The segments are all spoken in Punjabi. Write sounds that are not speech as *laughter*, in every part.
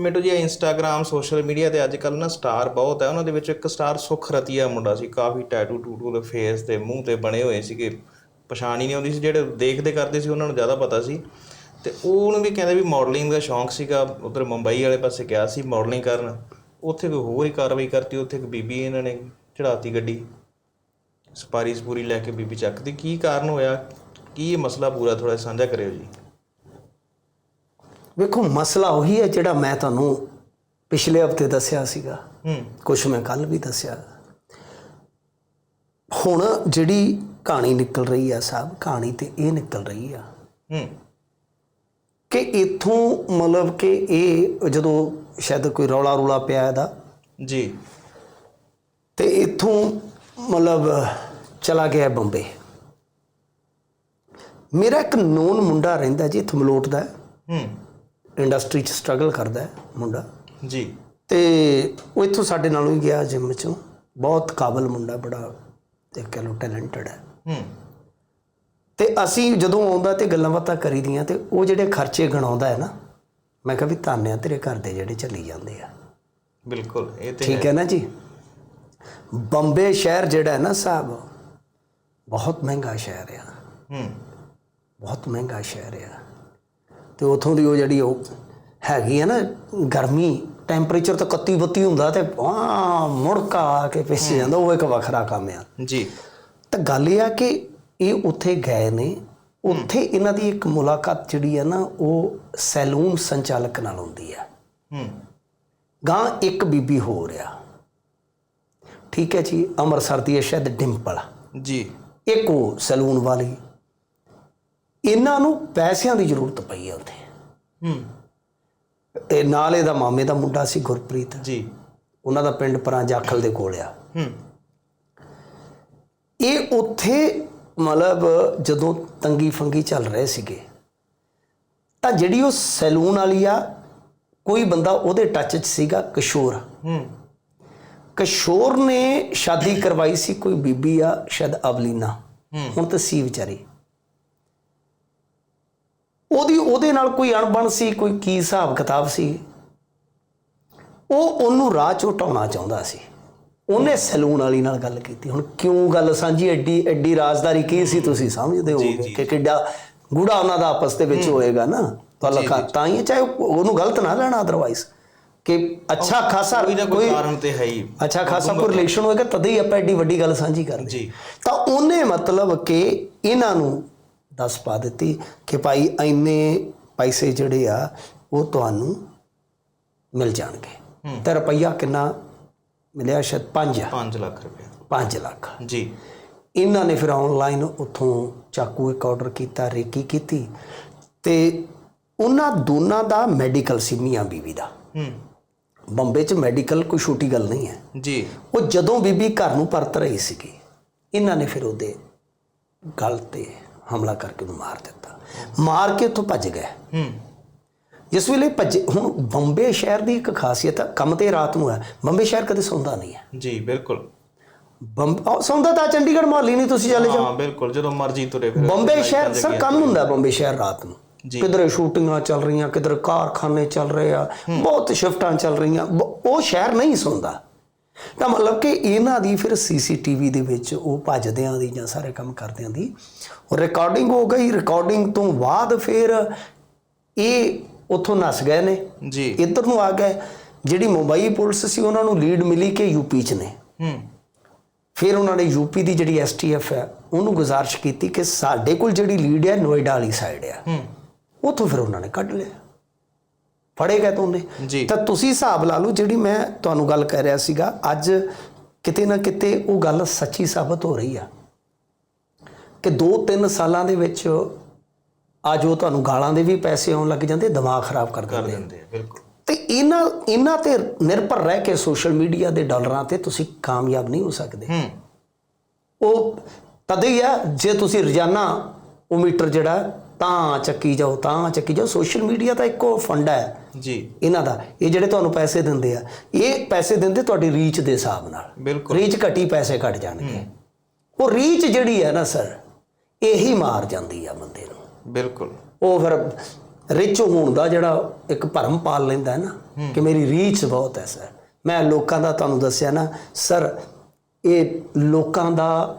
ਮੈਨੂੰ ਜੀ ਇੰਸਟਾਗ੍ਰam ਸੋਸ਼ਲ ਮੀਡੀਆ ਤੇ ਅੱਜ ਕੱਲ ਨਾ ਸਟਾਰ ਬਹੁਤ ਹੈ। ਉਹਨਾਂ ਦੇ ਵਿੱਚ ਇੱਕ ਸਟਾਰ ਸੁਖ ਰਤੀਆ ਮੁੰਡਾ ਸੀ। ਕਾਫੀ ਟੈਟੂ ਟੂਟੂ ਦੇ ਫੇਸ ਤੇ ਮੂੰਹ ਤੇ ਬਣੇ ਹੋਏ ਸੀਗੇ। ਪਛਾਣ ਹੀ ਨਹੀਂ ਆਉਂਦੀ ਸੀ। ਜਿਹੜੇ ਦੇਖਦੇ ਕਰਦੇ ਸੀ, ਉਹਨਾਂ ਨੂੰ ਜ਼ਿਆਦਾ ਪਤਾ ਸੀ। ਤੇ ਉਹਨੂੰ ਵੀ ਕਹਿੰਦੇ ਵੀ ਮਾਡਲਿੰਗ ਦਾ ਸ਼ੌਂਕ ਸੀਗਾ। ਉਧਰ ਮੁੰਬਈ ਵਾਲੇ ਪਾਸੇ ਗਿਆ ਸੀ ਮਾਡਲਿੰਗ ਕਰਨ। ਉੱਥੇ ਕੋਈ ਹੋਰ ਹੀ ਕਾਰਵਾਈ ਕਰਤੀ। ਉੱਥੇ ਇੱਕ ਬੀਬੀ ਇਹਨਾਂ ਨੇ ਚੜਾਤੀ ਗੱਡੀ। ਸਪਾਰੀ ਸਪੂਰੀ ਲੈ ਕੇ ਬੀਬੀ ਚੱਕਦੀ। ਕੀ ਕਾਰਨ ਹੋਇਆ? ਕੀ ਇਹ ਮਸਲਾ ਪੂਰਾ ਥੋੜਾ ਸਾਂਝਾ ਕਰਿਓ ਜੀ। ਵੇਖੋ ਮਸਲਾ ਉਹੀ ਹੈ ਜਿਹੜਾ ਮੈਂ ਤੁਹਾਨੂੰ ਪਿਛਲੇ ਹਫ਼ਤੇ ਦੱਸਿਆ ਸੀਗਾ। ਹੂੰ। ਕੁਝ ਮੈਂ ਕੱਲ ਵੀ ਦੱਸਿਆ। ਹੁਣ ਜਿਹੜੀ ਕਹਾਣੀ ਨਿਕਲ ਰਹੀ ਆ ਸਾਹਿਬ ਕਹਾਣੀ ਤੇ ਇਹ ਨਿਕਲ ਰਹੀ ਆ। ਹੂੰ। ਕਿ ਇਥੋਂ ਮਤਲਬ ਕਿ ਇਹ ਜਦੋਂ ਸ਼ਾਇਦ ਕੋਈ ਰੌਲਾ ਰੂਲਾ ਪਿਆ ਇਹਦਾ। ਜੀ। ਤੇ ਇਥੋਂ ਮਤਲਬ ਚਲਾ ਗਿਆ ਬੰਬੇ। ਮੇਰਾ ਇੱਕ ਨੋਨ ਮੁੰਡਾ ਰਹਿੰਦਾ ਜੀ ਇੱਥੇ ਮਲੋਟ ਦਾ। ਹੂੰ। ਇੰਡਸਟਰੀ 'ਚ ਸਟਰਗਲ ਕਰਦਾ ਹੈ ਮੁੰਡਾ। ਜੀ। ਤੇ ਉਹ ਇੱਥੋਂ ਸਾਡੇ ਨਾਲੋਂ ਹੀ ਗਿਆ ਜਿਮ 'ਚੋਂ। ਬਹੁਤ ਕਾਬਲ ਮੁੰਡਾ ਬੜਾ ਤੇ ਕਹ ਲੋ ਟੈਲੈਂਟਡ ਹੈ। ਹੂੰ। ਤੇ ਅਸੀਂ ਜਦੋਂ ਆਉਂਦਾ ਤੇ ਗੱਲਾਂ ਬਾਤਾਂ ਕਰੀਦੀਆਂ ਤੇ ਉਹ ਜਿਹੜੇ ਖਰਚੇ ਗਣਾਉਂਦਾ ਹੈ ਨਾ ਮੈਂ ਕਿਹਾ ਵੀ ਧੰਨਿਆ ਤੇਰੇ ਘਰ ਦੇ ਜਿਹੜੇ ਚੱਲੀ ਜਾਂਦੇ ਆ। ਬਿਲਕੁਲ ਇਹ ਤੇ ਠੀਕ ਹੈ ਨਾ ਜੀ? ਬੰਬੇ ਸ਼ਹਿਰ ਜਿਹੜਾ ਹੈ ਨਾ ਸਾਹਿਬ ਬਹੁਤ ਮਹਿੰਗਾ ਸ਼ਹਿਰ ਆ। ਹੂੰ। ਬਹੁਤ ਮਹਿੰਗਾ ਸ਼ਹਿਰ ਆ। ਤੇ ਉਥੋਂ ਦੀ ਉਹ ਜਿਹੜੀ ਉਹ ਹੈਗੀ ਆ ਨਾ ਗਰਮੀ ਟੈਂਪਰੇਚਰ ਤਾਂ 31 32 ਹੁੰਦਾ ਤੇ ਆ ਮੁੜਕਾ ਆ ਕੇ ਪਿੱਛੇ ਜਾਂਦਾ ਉਹ ਇੱਕ ਵੱਖਰਾ ਕੰਮ ਆ। ਜੀ। ਤਾਂ ਗੱਲ ਇਹ ਆ ਕਿ ਇਹ ਉੱਥੇ ਗਏ ਨੇ ਉੱਥੇ ਇਹਨਾਂ ਦੀ ਇੱਕ ਮੁਲਾਕਾਤ ਜਿਹੜੀ ਆ ਨਾ ਉਹ ਸੈਲੂਨ ਸੰਚਾਲਕ ਨਾਲ ਹੁੰਦੀ ਆ। ਹੂੰ। ਗਾਂ ਇੱਕ ਬੀਬੀ ਹੋ ਰਿਆ ਠੀਕ ਹੈ ਜੀ ਅੰਮ੍ਰਿਤਸਰ ਦੀ ਹੈ ਸ਼ਾਇਦ ਡਿੰਪਲ। ਜੀ। ਇੱਕ ਉਹ ਸੈਲੂਨ ਵਾਲੀ। ਇਹਨਾਂ ਨੂੰ ਪੈਸਿਆਂ ਦੀ ਜ਼ਰੂਰਤ ਪਈ ਹੈ ਉੱਥੇ। ਹੂੰ। ਇਹ ਨਾਲ ਇਹਦਾ ਮਾਮੇ ਦਾ ਮੁੰਡਾ ਸੀ ਗੁਰਪ੍ਰੀਤ। ਜੀ। ਉਹਨਾਂ ਦਾ ਪਿੰਡ ਪਰਾਂ ਜਾਖਲ ਦੇ ਕੋਲ ਆ। ਹੂੰ। ਇਹ ਉੱਥੇ ਮਤਲਬ ਜਦੋਂ ਤੰਗੀ ਫੰਗੀ ਚੱਲ ਰਹੇ ਸੀਗੇ ਤਾਂ ਜਿਹੜੀ ਉਹ ਸੈਲੂਨ ਵਾਲੀ ਆ ਕੋਈ ਬੰਦਾ ਉਹਦੇ ਟੱਚ 'ਚ ਸੀਗਾ ਕਿਸ਼ੋਰ। ਹੂੰ। ਕਿਸ਼ੋਰ ਨੇ ਸ਼ਾਦੀ ਕਰਵਾਈ ਸੀ ਕੋਈ ਬੀਬੀ ਆ ਸ਼ਾਇਦ ਅਵਲੀਨਾ। ਹੂੰ। ਹੁਣ ਤਾਂ ਸੀ ਵਿਚਾਰੀ। ਉਹਦੀ ਉਹਦੇ ਨਾਲ ਕੋਈ ਅਣਬਣ ਸੀ ਕੋਈ ਕੀ ਹਿਸਾਬ ਕਿਤਾਬ ਸੀ? ਉਹ ਉਹਨੂੰ ਰਾਹ ਚੋਂ ਚਾਹੁੰਦਾ ਸੀ। ਉਹਨੇ ਸੈਲੂਨ ਵਾਲੀ ਨਾਲ ਗੱਲ ਕੀਤੀ। ਹੁਣ ਕਿਉਂ ਗੱਲ ਸਾਂਝੀ? ਐਡੀ ਐਡੀ ਰਾਜ਼ਦਾਰੀ ਕੀ ਸੀ ਤੁਸੀਂ ਸਮਝਦੇ ਹੋਗੇ ਕਿ ਕਿੱਡਾ ਗੂੜਾ ਉਹਨਾਂ ਦਾ ਆਪਸ ਦੇ ਵਿੱਚ ਹੋਏਗਾ ਨਾ? ਤਾਂ ਲਖਾ ਤਾਂ ਹੀ ਹੈ, ਚਾਹੇ ਉਹ- ਉਹਨੂੰ ਗਲਤ ਨਾ ਲੈਣਾ ਅਦਰਵਾਈਜ਼ ਕਿ ਅੱਛਾ ਖਾਸਾ ਕੋਈ ਕਾਰਨ ਤੇ ਹੈ ਹੀ। ਅੱਛਾ ਖਾਸਾ ਕੋਈ ਰਿਲੇਸ਼ਨ ਹੋਏਗਾ ਤਦ ਹੀ ਆਪਾਂ ਐਡੀ ਵੱਡੀ ਗੱਲ ਸਾਂਝੀ ਕਰਦੇ ਜੀ। ਤਾਂ ਉਹਨੇ ਮਤਲਬ ਕਿ ਇਹਨਾਂ ਨੂੰ ਦੱਸ ਪਾ ਦਿੱਤੀ ਕਿ ਭਾਈ ਇੰਨੇ ਪੈਸੇ ਜਿਹੜੇ ਆ ਉਹ ਤੁਹਾਨੂੰ ਮਿਲ ਜਾਣਗੇ। ਤੇ ਰੁਪਈਆ ਕਿੰਨਾ ਮਿਲਿਆ? ਸ਼ਾਇਦ 5 5 ਲੱਖ ਰੁਪਏ 5 ਲੱਖ। ਜੀ। ਇਹਨਾਂ ਨੇ ਫਿਰ ਆਨਲਾਈਨ ਉੱਥੋਂ ਚਾਕੂ ਇੱਕ ਆਰਡਰ ਕੀਤਾ ਰੇਕੀ ਕੀਤੀ ਤੇ ਉਹਨਾਂ ਦੋਨਾਂ ਦਾ ਮੈਡੀਕਲ ਸੀ ਮੀਆਂ ਬੀਵੀ ਦਾ। ਹੂੰ। ਬੰਬੇ 'ਚ ਮੈਡੀਕਲ ਕੋਈ ਛੋਟੀ ਗੱਲ ਨਹੀਂ ਹੈ। ਜੀ। ਉਹ ਜਦੋਂ ਬੀਬੀ ਘਰ ਨੂੰ ਪਰਤ ਰਹੀ ਸੀਗੀ ਇਹਨਾਂ ਨੇ ਫਿਰ ਉਹਦੇ ਗਲ ਤੇ ਹਮਲਾ ਕਰਕੇ ਉਹਨੂੰ ਮਾਰ ਦਿੱਤਾ। ਮਾਰ ਕੇ ਉੱਥੋਂ ਭੱਜ ਗਏ। ਹੂੰ। ਜਿਸ ਵੇਲੇ ਭੱਜੇ ਹੁਣ ਬੰਬੇ ਸ਼ਹਿਰ ਦੀ ਇੱਕ ਖਾਸੀਅਤ ਹੈ ਕੰਮ ਤੇ ਰਾਤ ਨੂੰ ਹੈ ਬੰਬੇ ਸ਼ਹਿਰ ਕਦੇ ਸੌਂਦਾ ਨਹੀਂ ਹੈ ਜੀ ਬਿਲਕੁਲ। ਬੰਬ ਸੌਂਦਾ ਤਾਂ ਚੰਡੀਗੜ੍ਹ ਮੁਹੱਲੀ ਨਹੀਂ ਤੁਸੀਂ ਚਲੇ ਜਾਓ। ਹਾਂ ਬਿਲਕੁਲ ਜਦੋਂ ਮਰਜ਼ੀ ਤੁਰੇ ਫਿਰ। ਬੰਬੇ ਸ਼ਹਿਰ ਸਰ ਕੰਮ ਹੁੰਦਾ ਬੰਬੇ ਸ਼ਹਿਰ ਰਾਤ ਨੂੰ। ਕਿਧਰੇ ਸ਼ੂਟਿੰਗਾਂ ਚੱਲ ਰਹੀਆਂ ਕਿਧਰੇ ਕਾਰਖਾਨੇ ਚੱਲ ਰਹੇ ਆ ਬਹੁਤ ਸ਼ਿਫਟਾਂ ਚੱਲ ਰਹੀਆਂ। ਉਹ ਸ਼ਹਿਰ ਨਹੀਂ ਸੌਂਦਾ। ਤਾਂ ਮਤਲਬ ਕਿ ਇਹਨਾਂ ਦੀ ਫਿਰ ਸੀਸੀਟੀਵੀ ਦੇ ਵਿੱਚ ਉਹ ਭੱਜਦਿਆਂ ਦੀ ਜਾਂ ਸਾਰੇ ਕੰਮ ਕਰਦਿਆਂ ਦੀ ਉਹ ਰਿਕਾਰਡਿੰਗ ਹੋ ਗਈ। ਰਿਕਾਰਡਿੰਗ ਤੋਂ ਬਾਅਦ ਫਿਰ ਇਹ ਉੱਥੋਂ ਨਸ ਗਏ ਨੇ। ਜੀ। ਇੱਧਰ ਨੂੰ ਆ ਗਏ। ਜਿਹੜੀ ਮੁੰਬਈ ਪੁਲਿਸ ਸੀ ਉਹਨਾਂ ਨੂੰ ਲੀਡ ਮਿਲੀ ਕਿ ਯੂਪੀ ਚ ਨੇ। ਹੂੰ। ਫਿਰ ਉਹਨਾਂ ਨੇ ਯੂਪੀ ਦੀ ਜਿਹੜੀ ਐਸਟੀਐਫ ਹੈ ਉਹਨੂੰ ਗੁਜ਼ਾਰਿਸ਼ ਕੀਤੀ ਕਿ ਸਾਡੇ ਕੋਲ ਜਿਹੜੀ ਲੀਡ ਹੈ ਨੋਇਡਾ ਵਾਲੀ ਸਾਈਡ ਆ। ਹੂੰ। ਉੱਥੋਂ ਫਿਰ ਉਹਨਾਂ ਨੇ ਕੱਢ ਲਿਆ। ਫੜੇ ਗਏ ਤੋਂ ਉਹਨੇ। ਜੀ। ਤਾਂ ਤੁਸੀਂ ਹਿਸਾਬ ਲਾ ਲਓ ਜਿਹੜੀ ਮੈਂ ਤੁਹਾਨੂੰ ਗੱਲ ਕਹਿ ਰਿਹਾ ਸੀਗਾ ਅੱਜ ਕਿਤੇ ਨਾ ਕਿਤੇ ਉਹ ਗੱਲ ਸੱਚੀ ਸਾਬਤ ਹੋ ਰਹੀ ਆ। ਕਿ 2-3 ਸਾਲਾਂ ਦੇ ਵਿੱਚ ਆ ਜੋ ਤੁਹਾਨੂੰ ਗਾਲਾਂ ਦੇ ਵੀ ਪੈਸੇ ਆਉਣ ਲੱਗ ਜਾਂਦੇ ਦਿਮਾਗ ਖਰਾਬ ਕਰ ਕਰ ਦਿੰਦੇ ਆ ਬਿਲਕੁਲ। ਤੇ ਇਹਨਾਂ ਇਹਨਾਂ ਤੇ ਨਿਰਭਰ ਰਹਿ ਕੇ ਸੋਸ਼ਲ ਮੀਡੀਆ ਦੇ ਡਾਲਰਾਂ ਤੇ ਤੁਸੀਂ ਕਾਮਯਾਬ ਨਹੀਂ ਹੋ ਸਕਦੇ। ਹੂੰ। ਉਹ ਤਦ ਹੀ ਆ ਜੇ ਤੁਸੀਂ ਰੋਜ਼ਾਨਾ ਉਹ ਮੀਟਰ ਜਿਹੜਾ ਤਾਂ ਚੱਕੀ ਜਾਓ ਤਾਂ ਚੱਕੀ ਜਾਓ। ਸੋਸ਼ਲ ਮੀਡੀਆ ਤਾਂ ਇੱਕੋ ਫੰਡਾ ਹੈ ਜੀ। ਇਹਨਾਂ ਦਾ। ਇਹ ਜਿਹੜੇ ਤੁਹਾਨੂੰ ਪੈਸੇ ਦਿੰਦੇ ਆ ਇਹ ਪੈਸੇ ਦਿੰਦੇ ਤੁਹਾਡੀ ਰੀਚ ਦੇ ਹਿਸਾਬ ਨਾਲ। ਬਿਲਕੁਲ। ਰੀਚ ਘਟੀ ਪੈਸੇ ਘਟ ਜਾਣਗੇ। ਉਹ ਰੀਚ ਜਿਹੜੀ ਹੈ ਨਾ ਸਰ ਇਹੀ ਮਾਰ ਜਾਂਦੀ ਆ ਬੰਦੇ ਨੂੰ। ਬਿਲਕੁਲ। ਉਹ ਫਿਰ ਰਿਚ ਹੋਣ ਦਾ ਜਿਹੜਾ ਇੱਕ ਭਰਮ ਪਾਲ ਲੈਂਦਾ ਹੈ ਨਾ ਕਿ ਮੇਰੀ ਰੀਚ ਬਹੁਤ ਹੈ ਸਰ। ਮੈਂ ਲੋਕਾਂ ਦਾ ਤੁਹਾਨੂੰ ਦੱਸਿਆ ਨਾ ਸਰ ਇਹ ਲੋਕਾਂ ਦਾ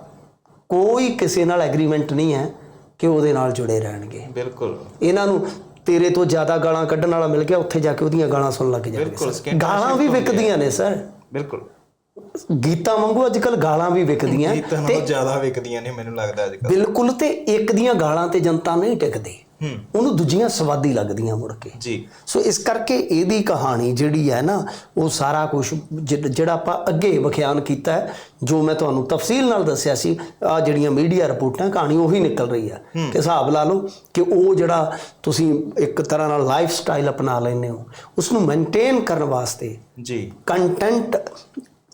ਕੋਈ ਕਿਸੇ ਨਾਲ ਐਗਰੀਮੈਂਟ ਨਹੀਂ ਹੈ। ਕਿ ਉਹਦੇ ਨਾਲ ਜੁੜੇ ਰਹਿਣਗੇ। ਬਿਲਕੁਲ। ਇਹਨਾਂ ਨੂੰ ਤੇਰੇ ਤੋਂ ਜ਼ਿਆਦਾ ਗਾਲਾਂ ਕੱਢਣ ਵਾਲਾ ਮਿਲ ਗਿਆ ਉੱਥੇ ਜਾ ਕੇ ਉਹਦੀਆਂ ਗਾਲਾਂ ਸੁਣਨ ਲੱਗ ਜਾਂਦੇ ਗਾਲਾਂ ਵੀ ਵਿਕਦੀਆਂ ਨੇ ਸਰ। ਬਿਲਕੁਲ। ਗੀਤਾਂ ਵਾਂਗੂ ਅੱਜ ਕੱਲ ਗਾਲਾਂ ਵੀ ਵਿਕਦੀਆਂ ਨਾਲੋਂ ਜ਼ਿਆਦਾ ਵਿਕਦੀਆਂ ਨੇ ਮੈਨੂੰ ਲੱਗਦਾ ਅੱਜ ਕੱਲ੍ਹ ਬਿਲਕੁਲ ਤੇ ਇੱਕ ਦੀਆਂ ਗਾਲਾਂ ਤੇ ਜਨਤਾ ਨਹੀਂ ਟਿਕਦੀ। ਉਹਨੂੰ ਦੂਜੀਆਂ ਸਵਾਦੀ ਲੱਗਦੀਆਂ ਮੁੜ ਕੇ। ਜੀ। ਸੋ ਇਸ ਕਰਕੇ ਇਹਦੀ ਕਹਾਣੀ ਜਿਹੜੀ ਹੈ ਨਾ ਉਹ ਸਾਰਾ ਕੁਝ ਜਿਹੜਾ ਆਪਾਂ ਅੱਗੇ ਵਿਖਿਆਨ ਕੀਤਾ ਹੈ ਜੋ ਮੈਂ ਤੁਹਾਨੂੰ ਤਫਸੀਲ ਨਾਲ ਦੱਸਿਆ ਸੀ ਆ ਜਿਹੜੀਆਂ ਮੀਡੀਆ ਰਿਪੋਰਟਾਂ ਕਹਾਣੀ ਉਹੀ ਨਿਕਲ ਰਹੀ ਹੈ। ਕਿ ਹਿਸਾਬ ਲਾ ਲਓ ਕਿ ਉਹ ਜਿਹੜਾ ਤੁਸੀਂ ਇੱਕ ਤਰ੍ਹਾਂ ਨਾਲ ਲਾਈਫ ਸਟਾਈਲ ਅਪਣਾ ਲੈਂਦੇ ਹੋ ਉਸ ਨੂੰ ਮੇਨਟੇਨ ਕਰਨ ਵਾਸਤੇ ਜੀ। ਕੰਟੈਂਟ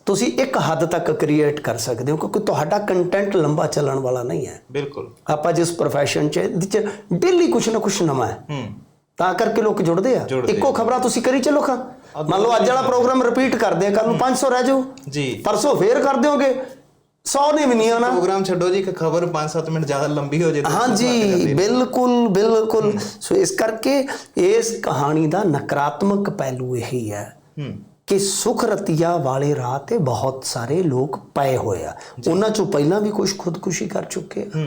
ਤੁਸੀਂ ਇੱਕ ਹੱਦ ਤੱਕ ਕ੍ਰੀਏਟ ਕਰ ਸਕਦੇ ਹੋ ਕਿਉਂਕਿ ਤੁਹਾਡਾ ਕੰਟੈਂਟ ਲੰਬਾ ਚੱਲਣ ਵਾਲਾ ਨਹੀਂ ਹੈ। ਬਿਲਕੁਲ। ਆਪਾਂ ਜਿਸ profession 'ਚ ਇਹਦੇ 'ਚ ਡੇਲੀ ਕੁਛ ਨਾ ਕੁਛ ਨਵਾਂ ਹੈ। ਹੂੰ। ਤਾਂ ਕਰਕੇ ਲੋਕ ਜੁੜਦੇ ਆ। ਜੁੜਦੇ ਇੱਕੋ ਖਬਰਾਂ ਤੁਸੀਂ ਕਰੀ ਚੱਲੋ ਖਾਂ। ਮੰਨ ਲਓ ਅੱਜ ਵਾਲਾ ਪ੍ਰੋਗਰਾਮ ਰਿਪੀਟ ਕਰਦੇ ਆ ਕੱਲ ਨੂੰ 500 ਰਹਿ ਜਾਓ। ਜੀ। ਪਰਸੋਂ ਫੇਰ ਕਰ ਦਿਓਗੇ। 100 ਨੇ ਵੀ ਨਹੀਂ ਆਉਣਾ। ਪ੍ਰੋਗਰਾਮ ਛੱਡੋ ਜੀ ਇੱਕ ਖਬਰ 5-7 ਮਿੰਟ ਜ਼ਿਆਦਾ ਲੰਬੀ ਹੋ ਜੇ ਤਾਂ ਹਾਂਜੀ ਬਿਲਕੁਲ ਬਿਲਕੁਲ। ਸੋ ਇਸ ਕਰਕੇ ਇਸ ਕਹਾਣੀ ਦਾ ਨਕਾਰਾਤਮਕ ਪਹਿਲੂ ਇਹੀ ਹੈ। ਹੂੰ। ਕਿ ਸੁਖ ਰਤੀਆ ਵਾਲੇ ਰਾਹ ਤੇ ਬਹੁਤ ਸਾਰੇ ਲੋਕ ਪਏ ਹੋਏ ਆ। ਉਹਨਾਂ ਚੋਂ ਪਹਿਲਾਂ ਵੀ ਕੁਝ ਖੁਦਕੁਸ਼ੀ ਕਰ ਚੁੱਕੇ ਆ।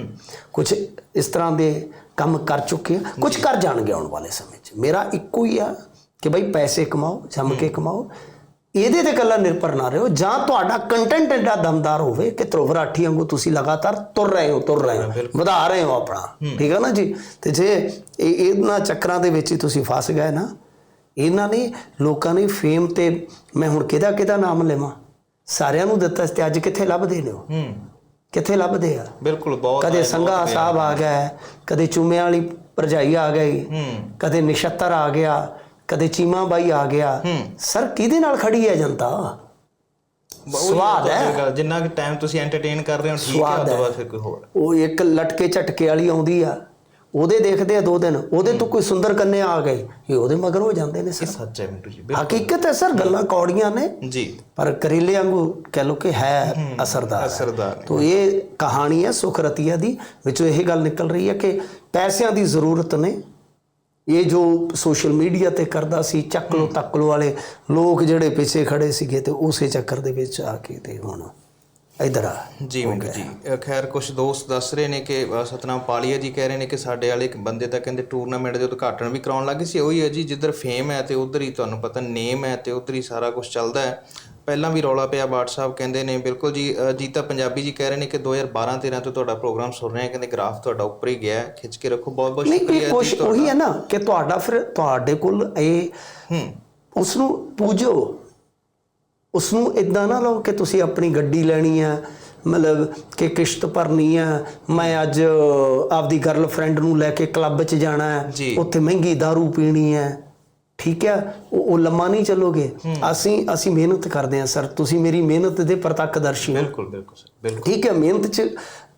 ਕੁਝ ਇਸ ਤਰ੍ਹਾਂ ਦੇ ਕੰਮ ਕਰ ਚੁੱਕੇ ਆ। ਕੁਝ ਕਰ ਜਾਣਗੇ ਆਉਣ ਵਾਲੇ ਸਮੇਂ 'ਚ। ਮੇਰਾ ਇੱਕੋ ਹੀ ਆ ਕਿ ਬਈ ਪੈਸੇ ਕਮਾਓ ਜੰਮ ਕੇ ਕਮਾਓ। ਇਹਦੇ ਤੇ ਕੱਲਾ ਨਿਰਭਰ ਨਾ ਰਹੋ। ਜਾਂ ਤੁਹਾਡਾ ਕੰਟੈਂਟ ਐਡਾ ਦਮਦਾਰ ਹੋਵੇ ਕਿ ਧਰੋਵਰਾਠੀ ਵਾਂਗੂ ਤੁਸੀਂ ਲਗਾਤਾਰ ਤੁਰ ਰਹੇ ਹੋ ਤੁਰ ਰਹੇ ਹੋ। ਵਧਾ ਰਹੇ ਹੋ ਆਪਣਾ। ਠੀਕ ਹੈ ਨਾ ਜੀ? ਤੇ ਜੇ ਇਹ ਇਹਨਾਂ ਚੱਕਰਾਂ ਦੇ ਵਿੱਚ ਹੀ ਤੁਸੀਂ ਫਸ ਗਏ ਨਾ ਇਹਨਾਂ ਨੇ ਲੋਕਾਂ ਨੇ ਫੇਮ ਤੇ ਮੈਂ ਹੁਣ ਕਿਹਦਾ ਕਿਹਦਾ ਨਾਮ ਲੈਵਾਂ? ਸਾਰਿਆਂ ਨੂੰ ਦਿੱਤਾ ਸੀ ਤੇ ਅੱਜ ਕਿੱਥੇ ਲੱਭਦੇ ਨੇ ਉਹ? ਹੂੰ। ਕਿੱਥੇ ਲੱਭਦੇ ਆ? ਬਿਲਕੁਲ ਬਹੁਤ ਕਦੇ ਸੰਘਾ ਸਾਹਿਬ ਆ ਗਿਆ ਕਦੇ ਚੁੰਮਿਆਂ ਵਾਲੀ ਭਰਜਾਈ ਆ ਗਈ ਕਦੇ ਨਿਸ਼ਤਰ ਆ ਗਿਆ ਕਦੇ ਚੀਮਾ ਬਾਈ ਆ ਗਿਆ। ਸਰ ਕਿਹਦੇ ਨਾਲ ਖੜੀ ਹੈ ਜਨਤਾ? ਸਵਾਦ ਹੈ। ਜਿੰਨਾ ਕਿ ਟਾਈਮ ਤੁਸੀਂ ਐਂਟਰਟੇਨ ਕਰ ਰਹੇ ਹੋ ਠੀਕ ਹੈ ਉਸ ਤੋਂ ਹੈ। ਬਾਅਦ ਫਿਰ ਕੋਈ ਹੋਰ। ਉਹ ਇੱਕ ਲਟਕੇ ਝਟਕੇ ਵਾਲੀ ਆਉਂਦੀ ਆ। ਉਹਦੇ ਦੇਖਦੇ ਆ ਦੋ ਦਿਨ ਉਹਦੇ ਤੋਂ ਕੋਈ ਸੁੰਦਰ ਕੰਨਿਆ ਆ ਗਈ ਇਹ ਉਹਦੇ ਮਗਰ ਹੋ ਜਾਂਦੇ ਨੇ ਸਰ। ਸੱਚ ਹੈ ਮਿੰਟੂ ਜੀ ਹਕੀਕਤ ਹੈ ਸਰ ਗੱਲਾਂ ਕੌੜੀਆਂ ਨੇ। ਜੀ। ਪਰ ਕਰੇਲੇ ਵਾਂਗੂ ਕਹਿ ਲੋ ਕਿ ਹੈ ਅਸਰਦਾਰ। ਅਸਰਦਾਰ। ਤੋ ਇਹ ਕਹਾਣੀ ਹੈ ਸੁਖਰਤੀਆ ਦੀ ਵਿੱਚੋਂ ਇਹ ਗੱਲ ਨਿਕਲ ਰਹੀ ਹੈ ਕਿ ਪੈਸਿਆਂ ਦੀ ਜ਼ਰੂਰਤ ਨੇ। ਇਹ ਜੋ ਸੋਸ਼ਲ ਮੀਡੀਆ ਤੇ ਕਰਦਾ ਸੀ ਚੱਕ ਲੋ ਤੱਕ ਲੋ ਵਾਲੇ ਲੋਕ ਜਿਹੜੇ ਪਿੱਛੇ ਖੜੇ ਸੀਗੇ ਤੇ ਉਸੇ ਚੱਕਰ ਦੇ ਵਿੱਚ ਆ ਕੇ ਤੇ ਹੁਣ ਇਧਰ ਆ। ਜੀ ਮਿੰਟੂ ਜੀ ਅ, ਖੈਰ ਕੁਝ ਦੋਸਤ ਦੱਸ ਰਹੇ ਨੇ ਕਿ ਅ, ਸਤਨਾਮ ਪਾਲੀਆ ਜੀ ਕਹਿ ਰਹੇ ਨੇ ਕਿ ਸਾਡੇ ਵਾਲੇ ਇੱਕ ਬੰਦੇ ਤਾਂ ਕਹਿੰਦੇ ਟੂਰਨਾਮੈਂਟ ਦੇ ਉਦਘਾਟਨ ਵੀ ਕਰਾਉਣ ਲੱਗੇ ਸੀ। ਉਹੀ ਹੈ ਜੀ ਜਿੱਧਰ ਫੇਮ ਹੈ ਤੇ ਉਧਰ ਹੀ ਤੁਹਾਨੂੰ ਪਤਾ ਨੇਮ ਹੈ ਤੇ ਉਧਰ ਹੀ ਸਾਰਾ ਕੁਝ ਚੱਲਦਾ ਹੈ। ਪਹਿਲਾਂ ਵੀ ਰੌਲਾ ਪਿਆ ਬਾਟ ਸਾਹਿਬ ਕਹਿੰਦੇ ਨੇ ਬਿਲਕੁਲ ਜੀ ਅ, ਜੀਤਾ ਪੰਜਾਬੀ ਜੀ ਕਹਿ ਰਹੇ ਨੇ ਕਿ 2012 13 ਤੋਂ ਤੁਹਾਡਾ ਪ੍ਰੋਗਰਾਮ ਸੁਣ ਰਹੇ ਹਾਂ। ਕਹਿੰਦੇ ਗ੍ਰਾਫ ਤੁਹਾਡਾ ਉੱਪਰ ਹੀ ਗਿਆ ਹੈ ਖਿੱਚ ਕੇ ਰੱਖੋ। ਬਹੁਤ ਬਹੁਤ ਨਹੀਂ ਸ਼ੁਕਰੀਆ ਇਹ ਜੀ ਕੁਛ ਉਹੀ ਹੈ ਨਾ ਕਿ ਤੁਹਾਡਾ ਫਿਰ ਤੁਹਾਡੇ ਕੋਲ ਇਹ ਹੂੰ। ਉਸ ਨੂੰ ਪੂਜੋ। ਉਸ ਨੂੰ ਇਦਾਂ ਨਾ ਲਓ ਕਿ ਤੁਸੀਂ ਆਪਣੀ ਗੱਡੀ ਲੈਣੀ ਆ ਮਤਲਬ ਕਿ ਕਿਸ਼ਤ ਭਰਨੀ ਆ ਮੈਂ ਅੱਜ ਆਪਦੀ ਗਰਲਫ੍ਰੈਂਡ ਨੂੰ ਲੈ ਕੇ ਕਲੱਬ 'ਚ ਜਾਣਾ। ਹੈ ਉੱਥੇ ਮਹਿੰਗੀ दारू ਪੀਣੀ ਹੈ ਠੀਕ ਹੈ ਉਹ ਉਹ ਲੰਮਾ ਨਹੀਂ ਚੱਲੋਗੇ? ਅਸੀਂ ਅਸੀਂ ਮਿਹਨਤ ਕਰਦੇ ਹਾਂ ਸਰ। ਤੁਸੀਂ ਮੇਰੀ ਮਿਹਨਤ ਦੇ ਪ੍ਰਤੱਖਦਰਸ਼ੀ ਹੋ। ਬਿਲਕੁਲ ਬਿਲਕੁਲ ਸਰ। ਬਿਲਕੁਲ। ਠੀਕ ਹੈ ਮਿਹਨਤ 'ਚ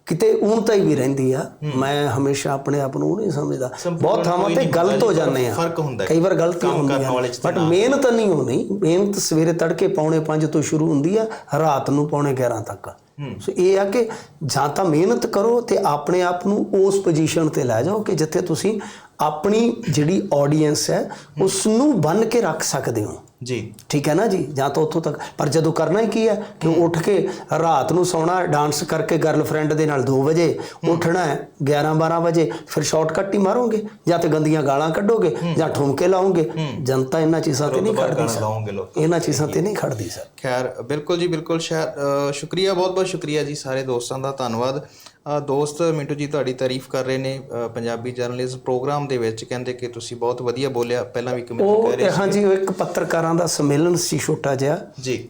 ਕਿਤੇ ਊਣਤਾ ਹੀ ਵੀ ਰਹਿੰਦੀ ਆ। ਮੈਂ ਹਮੇਸ਼ਾ ਆਪਣੇ ਆਪ ਨੂੰ ਉਹ ਨਹੀਂ ਸਮਝਦਾ। ਬਹੁਤ ਥਾਵਾਂ ਤੇ ਗਲਤ ਹੋ ਹੁੰਦਾ ਜਾਂਦੇ ਆ। ਫ਼ਰਕ ਹੁੰਦਾ। ਕਈ ਵਾਰ ਗਲਤੀਆਂ ਕੰਮ ਕਰਨ ਹੁੰਦੀਆਂ ਵਾਲੇ 'ਚ ਤੇ ਬਟ ਮਿਹਨਤ ਨਹੀਂ ਹੋਣੀ। ਮਿਹਨਤ ਸਵੇਰੇ ਤੜਕੇ ਪੌਣੇ 5 ਤੋਂ ਸ਼ੁਰੂ ਹੁੰਦੀ ਆ ਰਾਤ ਨੂੰ ਪੌਣੇ 11 ਤੱਕ। ਸੋ ਇਹ ਆ ਕਿ ਜਾਂ ਤਾਂ ਮਿਹਨਤ ਕਰੋ ਤੇ ਆਪਣੇ ਆਪ ਨੂੰ ਉਸ ਪੋਜੀਸ਼ਨ ਤੇ ਲੈ ਜਾਓ ਕਿ ਜਿੱਥੇ ਤੁਸੀਂ ਆਪਣੀ ਜਿਹੜੀ ਆਡੀਅנס ਹੈ ਉਸ ਨੂੰ ਬੰਨ ਕੇ ਰੱਖ ਸਕਦੇ ਹੋ। ਜੀ। ਠੀਕ ਹੈ ਨਾ ਜੀ? ਜਾਂ ਤਾਂ ਉੱਥੋਂ ਤੱਕ ਪਰ ਜਦੋਂ ਕਰਨਾ ਹੀ ਕੀ ਹੈ? ਕਿ ਉੱਠ ਕੇ ਰਾਤ ਨੂੰ ਸੌਣਾ ਡਾਂਸ ਕਰਕੇ ਗਰਲਫ੍ਰੈਂਡ ਦੇ ਨਾਲ 2 ਵਜੇ ਉੱਠਣਾ ਹੈ 11 12 ਵਜੇ ਫਿਰ ਸ਼ਾਰਟਕਟ ਹੀ ਮਾਰੋਗੇ? ਜਾਂ ਤੇ ਗੰਦੀਆਂ ਗਾਲਾਂ ਕੱਢੋਗੇ ਜਾਂ ਠੁਮਕੇ ਲਾਓਗੇ? ਜਨਤਾ ਇਹਨਾਂ ਚੀਜ਼ਾਂ ਤੇ ਨਹੀਂ ਖੜਦੀ ਸਰ ਇਹਨਾਂ ਚੀਜ਼ਾਂ ਤੇ ਨਹੀਂ ਖੜਦੀ ਸਰ ਖੈਰ ਬਿਲਕੁਲ ਜੀ ਬਿਲਕੁਲ। ਸ਼ੁਕਰੀਆ ਬਹੁਤ ਬਹੁਤ ਸ਼ੁਕਰੀਆ ਜੀ ਸਾਰੇ ਦੋਸਤਾਂ ਦਾ। ਧੰਨਵਾਦ। ਦੋਸਤ ਮਿੰਟੂ ਜੀ ਤੁਹਾਡੀ ਤਾਰੀਫ ਕਰ ਰਹੇ ਨੇ ਪੰਜਾਬੀ ਜਰਨਲਿਜ਼ਮ ਪ੍ਰੋਗਰਾਮ ਦੇ ਵਿੱਚ ਕਹਿੰਦੇ ਕਿ ਤੁਸੀਂ ਬਹੁਤ ਵਧੀਆ ਬੋਲਿਆ ਪਹਿਲਾਂ ਵੀ ਕਮੈਂਟ ਕਰ ਰਹੇ ਹਾਂਜੀ ਉਹ ਇੱਕ ਪੱਤਰਕਾਰਾਂ ਦਾ ਸੰਮੇਲਨ ਸੀ ਛੋਟਾ ਜਿਹਾ। ਜੀ।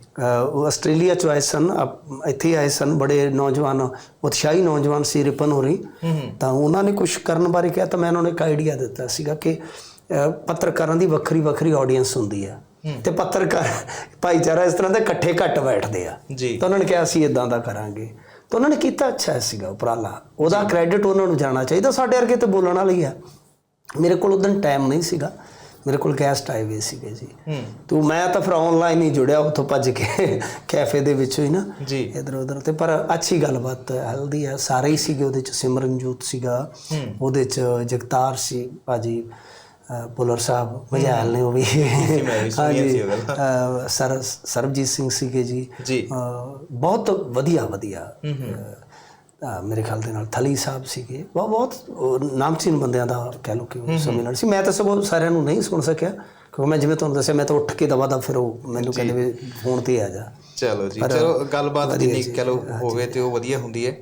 ਉਹ ਆਸਟ੍ਰੇਲੀਆ ਚ ਆਏ ਸਨ ਇੱਥੇ ਆਏ ਸਨ ਬੜੇ ਨੌਜਵਾਨ ਉਤਸ਼ਾਹੀ ਨੌਜਵਾਨ ਸੀ ਰਿਪਨ ਹੋਰੀ। ਤਾਂ ਉਹਨਾਂ ਨੇ ਕੁਝ ਕਰਨ ਬਾਰੇ ਕਿਹਾ ਤਾਂ ਮੈਂ ਉਹਨਾਂ ਨੂੰ ਇੱਕ ਆਈਡੀਆ ਦਿੱਤਾ ਸੀਗਾ ਕਿ ਪੱਤਰਕਾਰਾਂ ਦੀ ਵੱਖਰੀ ਵੱਖਰੀ ਆਡੀਅנס ਹੁੰਦੀ ਆ। ਤੇ ਪੱਤਰਕਾਰ ਭਾਈਚਾਰਾ ਇਸ ਤਰ੍ਹਾਂ ਦੇ ਇਕੱਠੇ ਘੱਟ ਬੈਠਦੇ ਆ। ਤਾਂ ਉਹਨਾਂ ਨੇ ਕਿਹਾ ਅਸੀਂ ਇਦਾਂ ਦਾ ਕਰਾਂਗੇ। ਤਾਂ ਉਹਨਾਂ ਨੇ ਕੀਤਾ ਅੱਛਾ ਸੀਗਾ ਉਪਰਾਲਾ। ਉਹਦਾ ਕ੍ਰੈਡਿਟ ਉਹਨਾਂ ਨੂੰ ਜਾਣਾ ਚਾਹੀਦਾ ਸਾਡੇ ਵਰਗੇ ਤੇ ਬੋਲਣ ਵਾਲੇ ਆ ਮੇਰੇ ਕੋਲ ਉਦੋਂ ਟਾਈਮ ਨਹੀਂ ਸੀਗਾ। ਮੇਰੇ ਕੋਲ ਗੈਸਟ ਆਏ ਹੋਏ ਸੀਗੇ ਜੀ। ਹੂੰ। ਤੂੰ ਮੈਂ ਤਾਂ ਫਿਰ ਆਨਲਾਈਨ ਹੀ ਜੁੜਿਆ ਉੱਥੋਂ ਭੱਜ ਕੇ *laughs* ਕੈਫੇ ਦੇ ਵਿੱਚੋਂ ਹੀ ਨਾ। ਜੀ। ਇਧਰ ਉਧਰ ਤੇ ਪਰ ਅੱਛੀ ਗੱਲਬਾਤ ਹਲਦੀ ਆ ਸਾਰੇ ਹੀ ਸੀਗੇ ਉਹਦੇ ਚ ਸਿਮਰਨਜੋਤ ਸੀਗਾ। ਉਹਦੇ ਚ ਜਗਤਾਰ ਸੀ ਭਾਜੀ। ਪੁਲਰ ਸਾਹਿਬ ਮਜਾਲ ਨੇ ਉਹ ਵੀ। ਉਹ। ਅ, ਸਰ ਸਰਬਜੀਤ ਸਿੰਘ ਸੀਗੇ ਜੀ। ਬਹੁਤ ਵਧੀਆ ਵਧੀਆ। ਮੇਰੇ ਖਿਆਲ ਦੇ ਨਾਲ ਥਲੀ ਸਾਹਿਬ ਸੀਗੇ। ਬਹੁਤ ਬਹੁਤ ਉਹ ਨਾਮਚੀਨ ਬੰਦਿਆਂ ਦਾ ਕਹਿ ਲਓ ਕਿ ਉਹ ਸੰਮੇਲਨ ਸੀ। ਮੈਂ ਤਾਂ ਸਗੋਂ ਸਾਰਿਆਂ ਨੂੰ ਨਹੀਂ ਸੁਣ ਸਕਿਆ ਕਿਉਂਕਿ ਮੈਂ ਜਿਵੇਂ ਤੁਹਾਨੂੰ ਦੱਸਿਆ ਮੈਂ ਤਾਂ ਉੱਠ ਕੇ ਦਵਾ ਦਾ ਫਿਰ ਉਹ ਮੈਨੂੰ ਕਹਿੰਦੇ ਵੀ ਫੋਨ ਤੇ ਆ ਜਾ। ਚਲੋ ਜੀ ਚਲੋ ਗੱਲਬਾਤ ਜਿੰਨੀ ਕਹ ਲਓ ਹੋਵੇ ਤੇ ਉਹ ਵਧੀਆ ਹੁੰਦੀ ਹੈ।